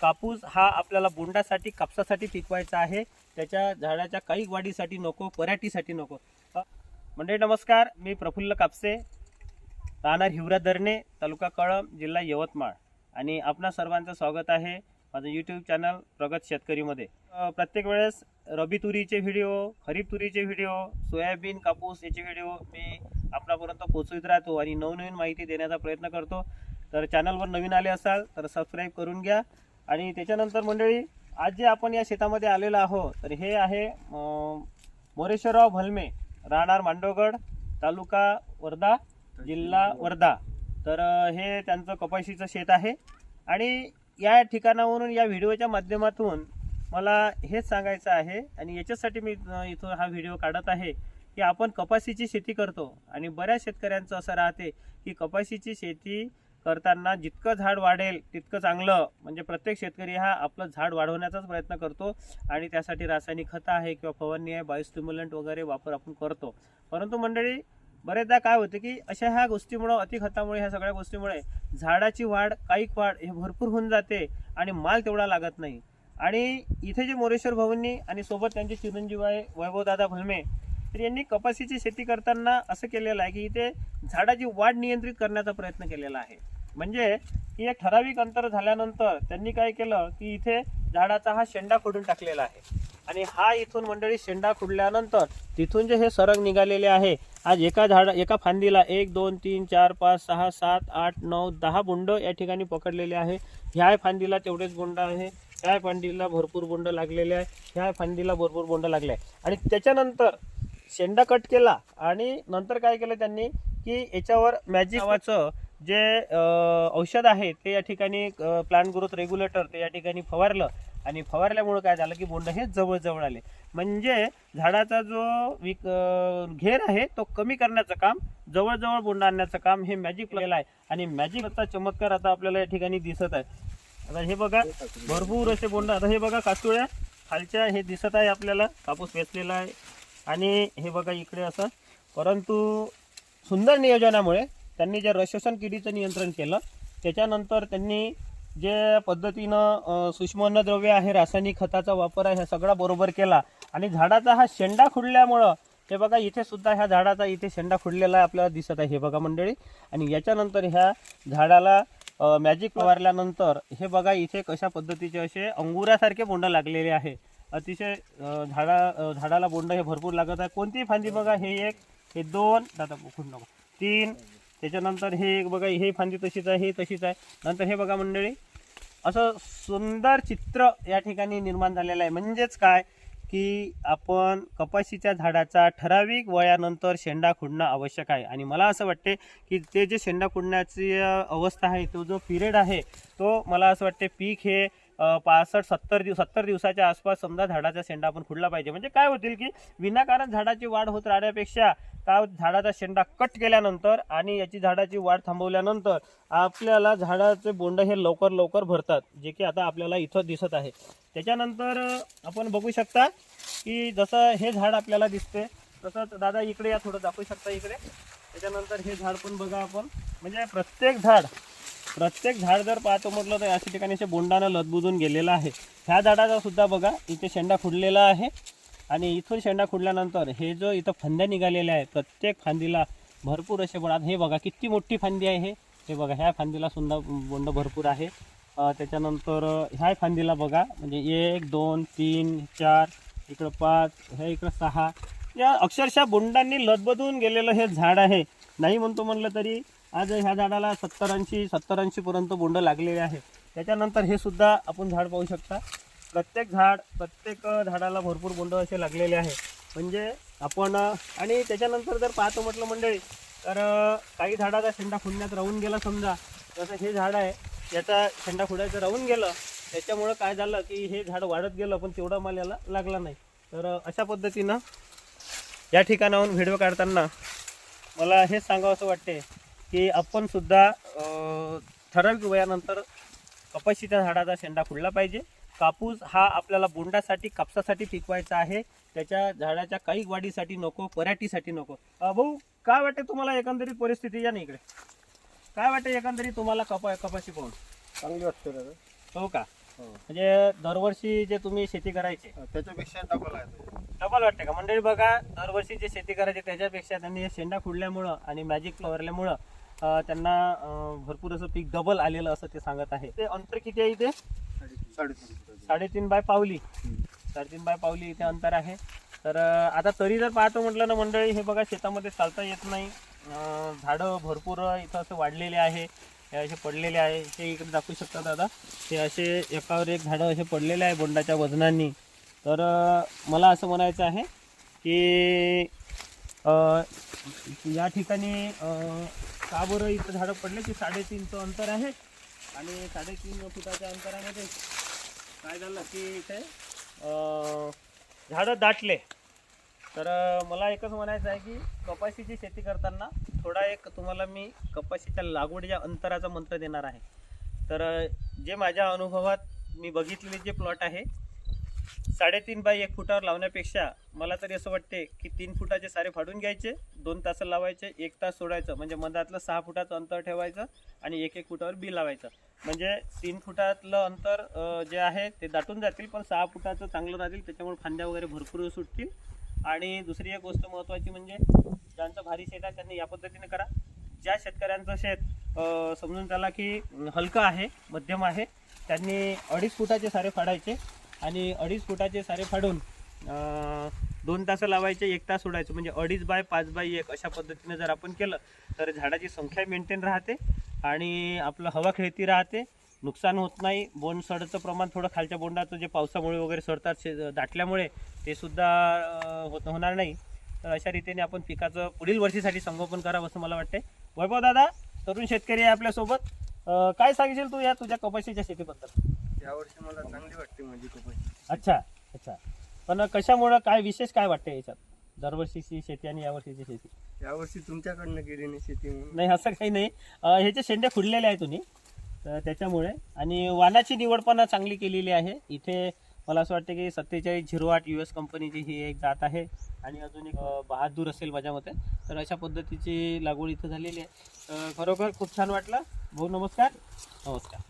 कापूस हा आपल्याला बोंडासाठी कापसासाठी पिकवायचा आहे. त्याच्या झाडाच्या काही वाढीसाठी नको पराठीसाठी नको. म्हणजे मंडळी नमस्कार. मी प्रफुल्ल कापसे राहणार हिवरा दरणे तालुका कळम जिल्हा यवतमाळ. आणि आपणा सर्वांचं स्वागत आहे माझं यूट्यूब चॅनल प्रगत शेतकरीमध्ये. प्रत्येक वेळेस रबी तुरीचे व्हिडिओ खरीप तुरीचे व्हिडिओ सोयाबीन कापूस याचे व्हिडिओ मी आपणापर्यंत पोचवित राहतो आणि नवनवीन माहिती देण्याचा प्रयत्न करतो. तर चॅनलवर नवीन आले असाल तर सबस्क्राईब करून घ्या. आणि त्याच्यानंतर मंडळी आज जे आपण या शेतामध्ये आलेलो आहोत तर हे आहे मोरेश्वरराव भलमे राहणार मांडवगड तालुका वर्धा जिल्हा वर्धा. तर हे त्यांचं कपाशीचं शेत आहे. आणि या ठिकाणावरून या व्हिडिओच्या माध्यमातून मला हेच सांगायचं आहे आणि याच्यासाठी मी इथून हा व्हिडिओ काढत आहे की आपण कपाशीची शेती करतो. आणि बऱ्याच शेतकऱ्यांचं असं राहते की कपाशीची शेती करताना जितकं झाड वाढेल तितकं चांगलं. म्हणजे प्रत्येक शेतकरी हा आपलं झाड वाढवण्याचाच प्रयत्न करतो. आणि त्यासाठी रासायनिक खतं आहे किंवा फवारणी आहे बायोस्टिम्युलंट वगैरे वापर आपण करतो. परंतु मंडळी बरेचदा काय होते की अशा ह्या गोष्टीमुळं अतिखतामुळे ह्या सगळ्या गोष्टीमुळे झाडाची वाढ काईक वाढ हे भरपूर होऊन जाते आणि माल तेवढा लागत नाही. आणि इथे जे मोरेश्वर भवननी आणि सोबत त्यांचे चिरंजीव आहे वैभवदादा भलमे यांनी कपाशीची शेती करताना असं केलेलं आहे की इथे झाडाची वाढ नियंत्रित करण्याचा प्रयत्न केलेला आहे. म्हणजे की एक ठराविक अंतर झाल्यानंतर त्यांनी काय केलं की इथे झाडाचा हा शेंडा खोडून टाकलेला आहे. आणि हा इथून मंडळी शेंडा खुडल्यानंतर तिथून जे हे सरग निघालेले आहे आज एका झाडा एका फांदीला एक दोन तीन चार पाच सहा सात आठ नऊ दहा बोंड या ठिकाणी पकडलेले आहे. ह्या फांदीला तेवढेच बोंड आहे. ह्या फांदीला भरपूर बोंड लागलेले आहे. ह्या फांदीला भरपूर बोंड लागले आहे. आणि त्याच्यानंतर शेंडा कट केला आणि नंतर काय केलं त्यांनी की याच्यावर मॅजिक नावाचं जे औषध आहे ते या ठिकाणी प्लांट ग्रोथ रेग्युलेटर ते या ठिकाणी फवारलं आणि फवारल्यामुळे काय झालं की बोंड हे जवळजवळ आले. म्हणजे झाडाचा जो विक घेर आहे तो कमी करण्याचं काम जवळजवळ बोंड आणण्याचं काम हे मॅजिक केलेलं आहे आणि मॅजिकचा चमत्कार आता आपल्याला या ठिकाणी दिसत आहे. आता हे बघा भरपूर असे बोंड. आता हे बघा कासुळ्या खालच्या हे दिसत आहे आपल्याला. कापूस वेचलेला आहे. आणि हे बघा इकडे असं. परंतु सुंदर नियोजनामुळे त्यांनी जे रशोषण किडीचं नियंत्रण केलं त्याच्यानंतर त्यांनी जे पद्धतीनं अं, सूक्ष्म अन्नद्रव्य आहे रासायनिक खताचा वापर आहे हा सगळा बरोबर केला. आणि झाडाचा हा शेंडा खुडल्यामुळं हे बघा इथे सुद्धा ह्या झाडाचा इथे शेंडा खुडलेला आहे आपल्याला दिसत आहे हे बघा मंडळी. आणि याच्यानंतर ह्या झाडाला मॅजिक फवारल्यानंतर हे बघा इथे कशा पद्धतीचे असे अंगुरासारखे बोंड लागलेले आहे. अतिशय झाडा झाडाला बोंड हे भरपूर लागत आहे कोणतीही फांदी बघा हे एक हे दोन दादा खूप नको. तीन त्याच्यानंतर हे एक बघा हे फांदी तशीच आहे हे तशीच आहे. नंतर हे बघा मंडळी असं सुंदर चित्र या ठिकाणी निर्माण झालेलं आहे. म्हणजेच काय? की आपण कपाशीच्या झाडाचा ठराविक वयानंतर शेंडा खुडणं आवश्यक आहे. आणि मला असं वाटते की ते जे शेंडा खुडण्याची अवस्था आहे तो जो पिरियड आहे तो मला असं वाटते पीक हे पासष्ट सत्तर दिवस सत्तर दिवसाच्या आसपास समजा झाडाचा शेंडा आपण खुडला पाहिजे. म्हणजे काय होतील की विनाकारण झाडाची वाढ होत राहण्यापेक्षा का झाडाचा शेंडा कट केल्यानंतर आणि याची झाडाची वाढ थांबवल्यानंतर आपल्याला झाडाचे बोंड हे लवकर लवकर भरतात जे की आता आपल्याला इथं दिसत आहे. त्याच्यानंतर आपण बघू शकता की जसं हे झाड आपल्याला दिसते तसंच दादा इकडे या थोडं दाखवू शकता इकडे. त्याच्यानंतर हे झाड पण बघा आपण. म्हणजे प्रत्येक झाड प्रत्येक झाड जर पाहतो म्हटलं तर अशा ठिकाणी असे बोंडानं लदबुजून गेलेलं आहे. ह्या झाडाचा सुद्धा बघा इथे शेंडा खुडलेला आहे. आणि इथून शेंडा खुडल्यानंतर हे जो इथं फांद्या निघालेल्या आहेत प्रत्येक फांदीला भरपूर असे बोंड हे बघा किती मोठी फांदी आहे हे. बघा ह्या फांदीला सुद्धा बोंड भरपूर आहे. त्याच्यानंतर ह्या फांदीला बघा म्हणजे एक दोन तीन चार इकडं पाच ह्या इकडं सहा. या अक्षरशः बोंडांनी लदबदून गेलेलं हे झाड आहे. नाही म्हणतो म्हणलं तरी आज ह्या झाडाला सत्तर ऐंशी सत्तर ऐंशीपर्यंत बोंड लागलेले आहे. त्याच्यानंतर हे सुद्धा आपण झाड पाहू शकता. प्रत्येक झाड प्रत्येक झाडाला भरपूर बोंड असे लागलेले आहे. म्हणजे आपण आणि त्याच्यानंतर जर पाहतो म्हटलं मंडळी तर काही झाडाचा शेंडा फुडण्यात राहून गेला समजा. जसं हे झाड आहे याचा शेंडा फुडायचं राहून गेलं त्याच्यामुळं काय झालं की हे झाड वाढत गेलं पण तेवढा माल याला लागला नाही. तर अशा पद्धतीनं या ठिकाणाहून व्हिडिओ काढताना मला हेच सांगावं असं वाटते की आपण सुद्धा ठराविक वयानंतर कपाशीच्या झाडाचा शेंडा खुडला पाहिजे. कापूस हा आपल्याला बोंडासाठी कापसासाठी पिकवायचा आहे. त्याच्या झाडाच्या काही वाढीसाठी नको पराठीसाठी नको. भाऊ काय वाटते तुम्हाला एकंदरीत परिस्थिती या ना इकडे? काय वाटते एकंदरीत तुम्हाला कपा कपाशी पाहून? चांगली वाटते दादा हो का? म्हणजे दरवर्षी जे तुम्ही शेती करायचे. त्याच्यापेक्षा डबल आहे डबल वाटते का? मंडळी बघा दरवर्षी जे शेती करायचे त्याच्यापेक्षा त्यांनी हे शेंडा फुडल्यामुळं आणि मॅजिक फवारल्यामुळं अं, त्यांना भरपूर असं पीक डबल आलेलं असं ते सांगत आहे. ते अंतर किती आहे इथे? साडेतीन साडेतीन बाय पावली. साडेतीन बाय पावली इथे अंतर आहे. तर आता तरी जर पाहतो म्हटलं ना मंडळी हे बघा शेतामध्ये चालता येत नाही. झाडं भरपूर इथं असं वाढलेले आहे. हे असे पडलेले आहे. हे इकडे दाखवू शकता दादा. हे असे एकावर एक झाडं असे पडलेले आहे बोंडाच्या वजनांनी. तर मला असं म्हणायचं आहे की या ठिकाणी का बरं इथं झाडं पडले? की साडेतीनचं अंतर आहे? आणि साडेतीन फुटाच्या अंतरामध्ये काय झालं की इथे झाडं दाटले. तर मला एकच म्हणायचं आहे की कपाशीची शेती करताना थोडा एक तुम्हाला मी कपाशीच्या लागवडीच्या अंतराचा मंत्र देणार आहे. तर जे माझ्या अनुभवात मी बघितलेले जे प्लॉट आहे साडेतीन बाय एक फुटावर लावण्यापेक्षा मला तरी असं वाटते की तीन फुटाचे सारे फाडून घ्यायचे दोन तास लावायचे एक तास सोडायचं. म्हणजे मधातलं सहा फुटाचं अंतर ठेवायचं आणि एक एक फुटावर बी लावायचं. म्हणजे तीन फुटातलं अंतर जे आहे ते दाटून जातील पण सहा फुटाचं चांगलं राहतील त्याच्यामुळे फांद्या वगैरे भरपूर सुटतील. आणि दुसरी एक गोष्ट महत्त्वाची म्हणजे ज्यांचं भारी शेत आहे त्यांनी या पद्धतीने करा. ज्या शेतकऱ्यांचं शेत समजून त्याला की हलकं आहे मध्यम आहे त्यांनी अडीच फुटाचे सारे फाडायचे. आणि अडीच फुटाचे सारे फाडून दोन तास लावायचे एक तास सोडायचं म्हणजे अडीच बाय पाच बाय एक अशा पद्धतीने जर आपण केलं तर झाडाची संख्या मेंटेन राहते आणि आपलं हवा खेळती राहते. नुकसान होत नाही. बोंड सडचं प्रमाण थोडं खालच्या बोंडाचं जे पावसामुळे वगैरे सडतात शे दाटल्यामुळे ते सुद्धा होत होणार नाही. तर अशा रीतीने आपण पिकाचं पुढील वर्षीसाठी संगोपन करावं असं मला वाटते वैभव दादा तरुण शेतकरी आहे आपल्यासोबत. काय सांगशील तू या तुझ्या कपाशीच्या शेतीबद्दल? यावर्षी मला चांगली वाटते माझी कपाशी अच्छा अच्छा. पण कशामुळं काय विशेष काय वाटते याच्यात? दरवर्षीची शेती आणि यावर्षीची शेती? यावर्षी तुमच्याकडनं केली नाही शेती म्हणून. नाही असं काही नाही. अं, ह्याचे शेंडे फुडलेले आहे तुम्ही. तर त्याच्यामुळे. आणि वाणाची निवड पण चांगली केलेली आहे. इथे मला असं वाटतं की सत्तेचाळीस झिरो आठ यू एस कंपनीची ही एक जात आहे. आणि अजून एक अं, बहादूर असेल माझ्या मते तर अशा पद्धतीची लागवड इथं झालेली आहे. तर खरोखर खूप छान वाटलं. भाऊ नमस्कार. नमस्कार.